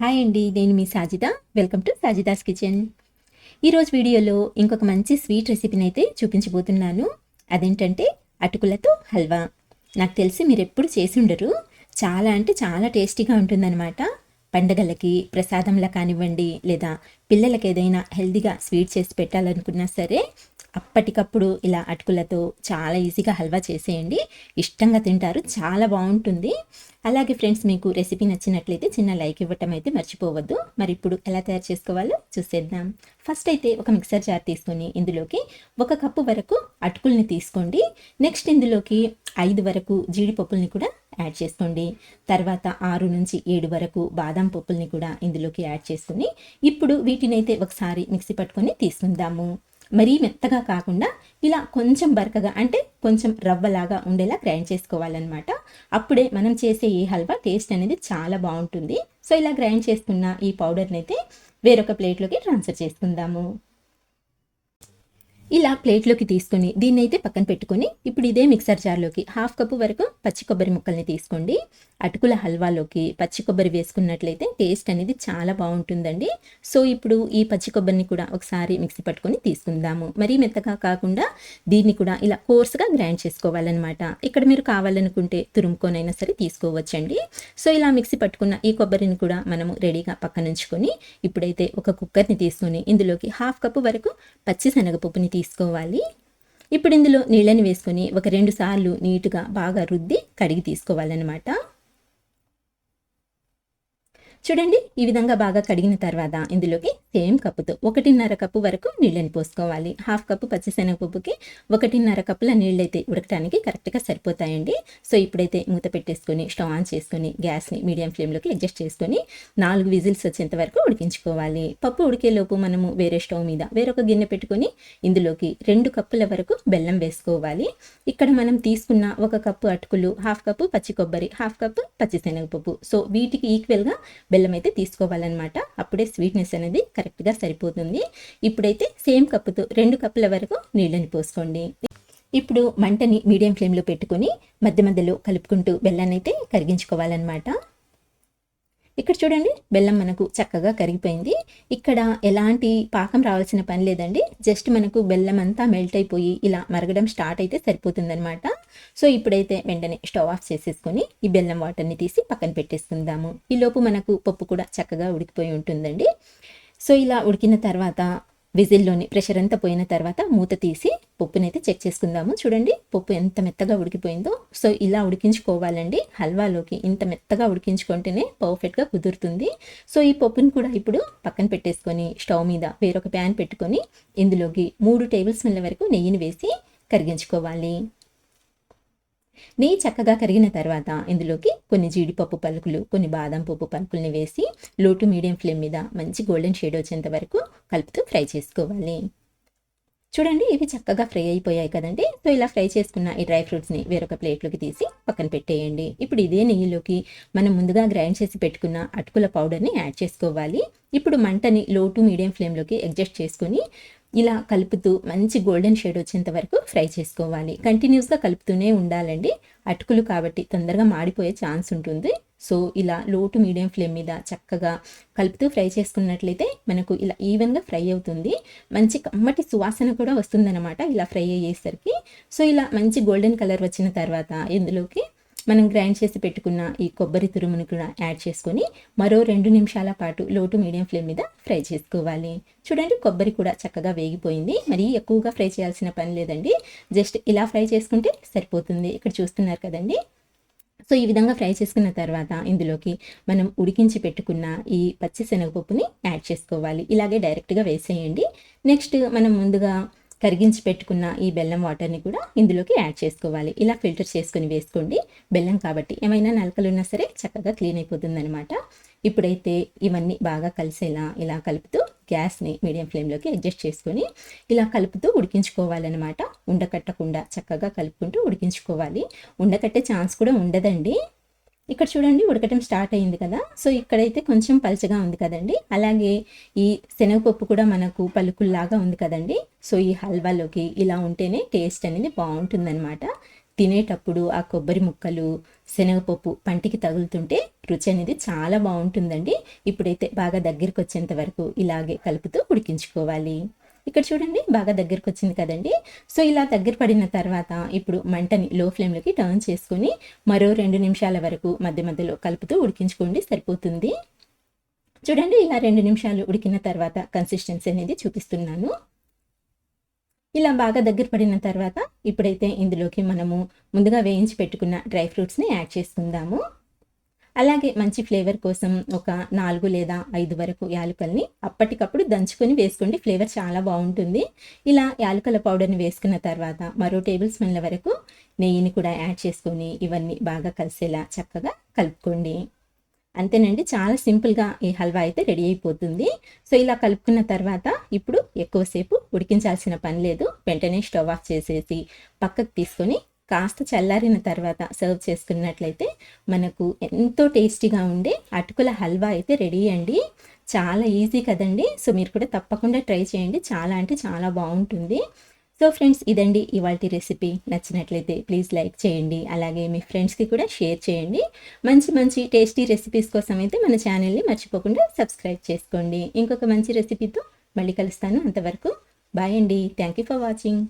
Hi అండి నేను మీ Sajida. Welcome to Sajida's kitchen. ఈరోజు వీడియోలో ఇంకొక మంచి స్వీట్ రెసిపీని అయితే చూపించబోతున్నాను. అదేంటంటే అటుకులతో హల్వా. నాకు తెలిసి మీరు ఎప్పుడు చేసి ఉండరు. చాలా అంటే చాలా టేస్టీగా ఉంటుందన్నమాట. పండగలకి ప్రసాదంలా కానివ్వండి లేదా పిల్లలకి ఏదైనా హెల్దీగా స్వీట్ చేసి పెట్టాలనుకున్నా సరే అప్పటికప్పుడు ఇలా అటుకులతో చాలా ఈజీగా హల్వా చేసేయండి. ఇష్టంగా తింటారు. చాలా బాగుంటుంది. అలాగే ఫ్రెండ్స్ మీకు రెసిపీ నచ్చినట్లయితే చిన్న లైక్ ఇవ్వటం అయితే మర్చిపోవద్దు. మరి ఇప్పుడు ఎలా తయారు చేసుకోవాలో చూసేద్దాం. ఫస్ట్ అయితే ఒక మిక్సర్ జార్ తీసుకొని ఇందులోకి ఒక కప్పు వరకు అటుకుల్ని తీసుకోండి. నెక్స్ట్ ఇందులోకి ఐదు వరకు జీడిపప్పుల్ని కూడా యాడ్ చేసుకోండి. తర్వాత ఆరు నుంచి ఏడు వరకు బాదం పప్పుల్ని కూడా ఇందులోకి యాడ్ చేసుకుని ఇప్పుడు వీటిని అయితే ఒకసారి మిక్సీ పట్టుకొని తీసుకుందాము. మరీ మెత్తగా కాకుండా ఇలా కొంచెం బరకగా అంటే కొంచెం రవ్వలాగా ఉండేలా గ్రైండ్ చేసుకోవాలన్నమాట. అప్పుడే మనం చేసే ఈ హల్వా టేస్ట్ అనేది చాలా బాగుంటుంది. సో ఇలా గ్రైండ్ చేసుకున్న ఈ పౌడర్ని అయితే వేరొక ప్లేట్లోకి ట్రాన్స్ఫర్ చేసుకుందాము. ఇలా ప్లేట్లోకి తీసుకొని దీన్ని అయితే పక్కన పెట్టుకొని ఇప్పుడు ఇదే మిక్సర్ జార్లోకి హాఫ్ కప్పు వరకు పచ్చి కొబ్బరి ముక్కల్ని తీసుకోండి. అటుకుల హల్వాలోకి పచ్చి కొబ్బరి వేసుకున్నట్లయితే టేస్ట్ అనేది చాలా బాగుంటుందండి. సో ఇప్పుడు ఈ పచ్చి కొబ్బరిని కూడా ఒకసారి మిక్సీ పట్టుకొని తీసుకుందాము. మరీ మెత్తగా కాకుండా దీన్ని కూడా ఇలా కోర్స్గా గ్రైండ్ చేసుకోవాలన్నమాట. ఇక్కడ మీరు కావాలనుకుంటే తురుముకొనైనా సరే తీసుకోవచ్చండి. సో ఇలా మిక్సీ పట్టుకున్న ఈ కొబ్బరిని కూడా మనము రెడీగా పక్కన ఉంచుకొని ఇప్పుడైతే ఒక కుక్కర్ని తీసుకొని ఇందులోకి హాఫ్ కప్పు వరకు పచ్చి శనగపప్పుని తీసుకోవాలి. ఇప్పుడు ఇందులో నీళ్ళని వేసుకొని ఒక రెండు సార్లు నీట్గా బాగా రుద్ది కడిగి తీసుకోవాలన్నమాట. చూడండి ఈ విధంగా బాగా కడిగిన తర్వాత ఇందులోకి సేమ్ కప్పుతో ఒకటిన్నర కప్పు వరకు నీళ్ళని పోసుకోవాలి. హాఫ్ కప్పు పచ్చిశనగపప్పుకి ఒకటిన్నర కప్పుల నీళ్ళైతే ఉడకటానికి కరెక్ట్గా సరిపోతాయండి. సో ఇప్పుడైతే మూత పెట్టేసుకొని స్టవ్ ఆన్ చేసుకొని గ్యాస్ని మీడియం ఫ్లేమ్లోకి అడ్జస్ట్ చేసుకొని నాలుగు విజిల్స్ వచ్చేంత వరకు ఉడికించుకోవాలి. పప్పు ఉడికేలోపు మనము వేరే స్టవ్ మీద వేరొక గిన్నె పెట్టుకొని ఇందులోకి రెండు కప్పుల వరకు బెల్లం వేసుకోవాలి. ఇక్కడ మనం తీసుకున్న ఒక కప్పు అటుకులు హాఫ్ కప్పు పచ్చి కొబ్బరి హాఫ్ కప్పు పచ్చిశనగపప్పు సో వీటికి ఈక్వల్గా బెల్లం అయితే తీసుకోవాలన్నమాట. అప్పుడే స్వీట్నెస్ అనేది కరెక్ట్గా సరిపోతుంది. ఇప్పుడైతే సేమ్ కప్పుతో రెండు కప్పుల వరకు నీళ్ళని పోసుకోండి. ఇప్పుడు మంటని మీడియం ఫ్లేమ్లో పెట్టుకొని మధ్య మధ్యలో కలుపుకుంటూ బెల్లాన్ని అయితే కరిగించుకోవాలన్నమాట. ఇక్కడ చూడండి బెల్లం మనకు చక్కగా కరిగిపోయింది. ఇక్కడ ఎలాంటి పాకం రావాల్సిన పని లేదండి. జస్ట్ మనకు బెల్లం అంతా మెల్ట్ అయిపోయి ఇలా మరగడం స్టార్ట్ అయితే సరిపోతుందనమాట సో ఇప్పుడైతే వెంటనే స్టవ్ ఆఫ్ చేసేసుకొని ఈ బెల్లం వాటర్ని తీసి పక్కన పెట్టేసుకుందాము. ఈలోపు మనకు పప్పు కూడా చక్కగా ఉడికిపోయి ఉంటుందండి. సో ఇలా ఉడికిన తర్వాత విజిల్లోని ప్రెషర్ అంతా పోయిన తర్వాత మూత తీసి పప్పునైతే చెక్ చేసుకుందాము. చూడండి పప్పు ఎంత మెత్తగా ఉడికిపోయిందో. సో ఇలా ఉడికించుకోవాలండి. హల్వాలోకి ఇంత మెత్తగా ఉడికించుకుంటేనే పర్ఫెక్ట్గా కుదురుతుంది. సో ఈ పప్పుని కూడా ఇప్పుడు పక్కన పెట్టేసుకొని స్టవ్ మీద వేరొక ప్యాన్ పెట్టుకొని ఇందులోకి మూడు టేబుల్ స్పూన్ల వరకు నెయ్యిని వేసి కరిగించుకోవాలి. నెయ్యి చక్కగా కరిగిన తర్వాత ఇందులోకి కొన్ని జీడిపప్పు పలుకులు కొన్ని బాదం పప్పు పలుకుల్ని వేసి లోటు మీడియం ఫ్లేమ్ మీద మంచి గోల్డెన్ షేడ్ వచ్చేంత వరకు కలుపుతూ ఫ్రై చేసుకోవాలి. చూడండి ఇవి చక్కగా ఫ్రై అయిపోయాయి కదండి. సో ఇలా ఫ్రై చేసుకున్న ఈ డ్రై ఫ్రూట్స్ని వేరొక ప్లేట్లోకి తీసి పక్కన పెట్టేయండి. ఇప్పుడు ఇదే నెయ్యిలోకి మనం ముందుగా గ్రైండ్ చేసి పెట్టుకున్న అటుకుల పౌడర్ని యాడ్ చేసుకోవాలి. ఇప్పుడు మంటని లో టు మీడియం ఫ్లేమ్లోకి అడ్జస్ట్ చేసుకొని ఇలా కలుపుతూ మంచి గోల్డెన్ షేడ్ వచ్చేంత వరకు ఫ్రై చేసుకోవాలి. కంటిన్యూస్గా కలుపుతూనే ఉండాలండి. అటుకులు కాబట్టి తొందరగా మాడిపోయే ఛాన్స్ ఉంటుంది. సో ఇలా లో టు మీడియం ఫ్లేమ్ మీద చక్కగా కలుపుతూ ఫ్రై చేసుకున్నట్లయితే మనకు ఇలా ఈవెన్గా ఫ్రై అవుతుంది. మంచి కమ్మటి సువాసన కూడా వస్తుందన్నమాట ఇలా ఫ్రై అయ్యేసరికి. సో ఇలా మంచి గోల్డెన్ కలర్ వచ్చిన తర్వాత ఇందులోకి మనం గ్రైండ్ చేసి పెట్టుకున్న ఈ కొబ్బరి తురుమును కూడా యాడ్ చేసుకొని మరో రెండు నిమిషాల పాటు లోటు మీడియం ఫ్లేమ్ మీద ఫ్రై చేసుకోవాలి. చూడండి కొబ్బరి కూడా చక్కగా వేగిపోయింది. మరి ఎక్కువగా ఫ్రై చేయాల్సిన పని లేదండి. జస్ట్ ఇలా ఫ్రై చేసుకుంటే సరిపోతుంది. ఇక్కడ చూస్తున్నారు కదండి. సో ఈ విధంగా ఫ్రై చేసుకున్న తర్వాత ఇందులోకి మనం ఉడికించి పెట్టుకున్న ఈ పచ్చి శనగపప్పుని యాడ్ చేసుకోవాలి. ఇలాగే డైరెక్ట్గా వేసేయండి. నెక్స్ట్ మనం ముందుగా కరిగించి పెట్టుకున్న ఈ బెల్లం వాటర్ని కూడా ఇందులోకి యాడ్ చేసుకోవాలి. ఇలా ఫిల్టర్ చేసుకొని వేసుకోండి. బెల్లం కాబట్టి ఏమైనా నలకలు ఉన్నా సరే చక్కగా క్లీన్ అయిపోతుంది అనమాట ఇప్పుడైతే ఇవన్నీ బాగా కలిసేలా ఇలా కలుపుతూ గ్యాస్ని మీడియం ఫ్లేమ్లోకి అడ్జస్ట్ చేసుకొని ఇలా కలుపుతూ ఉడికించుకోవాలన్నమాట. ఉండకట్టకుండా చక్కగా కలుపుకుంటూ ఉడికించుకోవాలి. ఉండకట్టే ఛాన్స్ కూడా ఉండదండి. ఇక్కడ చూడండి ఉడకటం స్టార్ట్ అయింది కదా. సో ఇక్కడైతే కొంచెం పలచగా ఉంది కదండి. అలాగే ఈ శనగపప్పు కూడా మనకు పలుకుల్లాగా ఉంది కదండి. సో ఈ హల్వాలోకి ఇలా ఉంటేనే టేస్ట్ అనేది బాగుంటుందన్నమాట. తినేటప్పుడు ఆ కొబ్బరి ముక్కలు శనగపప్పు పంటికి తగులుతుంటే రుచి అనేది చాలా బాగుంటుందండి. ఇప్పుడైతే బాగా దగ్గరికి వచ్చేంత వరకు ఇలాగే కలుపుతూ ఉడికించుకోవాలి. ఇక్కడ చూడండి బాగా దగ్గరకు వచ్చింది కదండి. సో ఇలా దగ్గర పడిన తర్వాత ఇప్పుడు మంటని లో ఫ్లేమ్లోకి టర్న్ చేసుకొని మరో రెండు నిమిషాల వరకు మధ్య మధ్యలో కలుపుతూ ఉడికించుకోండి సరిపోతుంది. చూడండి ఇలా రెండు నిమిషాలు ఉడికిన తర్వాత కన్సిస్టెన్సీ అనేది చూపిస్తున్నాను. ఇలా బాగా దగ్గర పడిన తర్వాత ఇప్పుడైతే ఇందులోకి మనము ముందుగా వేయించి పెట్టుకున్న డ్రై ఫ్రూట్స్ని యాడ్ చేసుకుందాము. అలాగే మంచి ఫ్లేవర్ కోసం ఒక నాలుగు లేదా ఐదు వరకు యాలకల్ని అప్పటికప్పుడు దంచుకొని వేసుకోండి. ఫ్లేవర్ చాలా బాగుంటుంది. ఇలా యాలకల పౌడర్ని వేసుకున్న తర్వాత మరో టేబుల్ స్పూన్ల వరకు నెయ్యిని కూడా యాడ్ చేసుకొని ఇవన్నీ బాగా కలిసేలా చక్కగా కలుపుకోండి. అంతేనండి చాలా సింపుల్గా ఈ హల్వా అయితే రెడీ అయిపోతుంది. సో ఇలా కలుపుకున్న తర్వాత ఇప్పుడు ఎక్కువసేపు ఉడికించాల్సిన పని లేదు. వెంటనే స్టవ్ ఆఫ్ చేసేసి పక్కకు తీసుకొని కాస్త చల్లారిన తర్వాత సర్వ్ చేసుకున్నట్లయితే మనకు ఎంతో టేస్టీగా ఉండే అటుకుల హల్వా అయితే రెడీ అండి. చాలా ఈజీ కదండి. సో మీరు కూడా తప్పకుండా ట్రై చేయండి. చాలా అంటే చాలా బాగుంటుంది. సో ఫ్రెండ్స్ ఇదండి ఇవాళ రెసిపీ. నచ్చినట్లయితే ప్లీజ్ లైక్ చేయండి. అలాగే మీ ఫ్రెండ్స్కి కూడా షేర్ చేయండి. మంచి మంచి టేస్టీ రెసిపీస్ కోసం అయితే మన ఛానల్ని మర్చిపోకుండా సబ్స్క్రైబ్ చేసుకోండి. ఇంకొక మంచి రెసిపీతో మళ్ళీ కలుస్తాను అంతవరకు. బాయ్ అండి. Thank you for watching.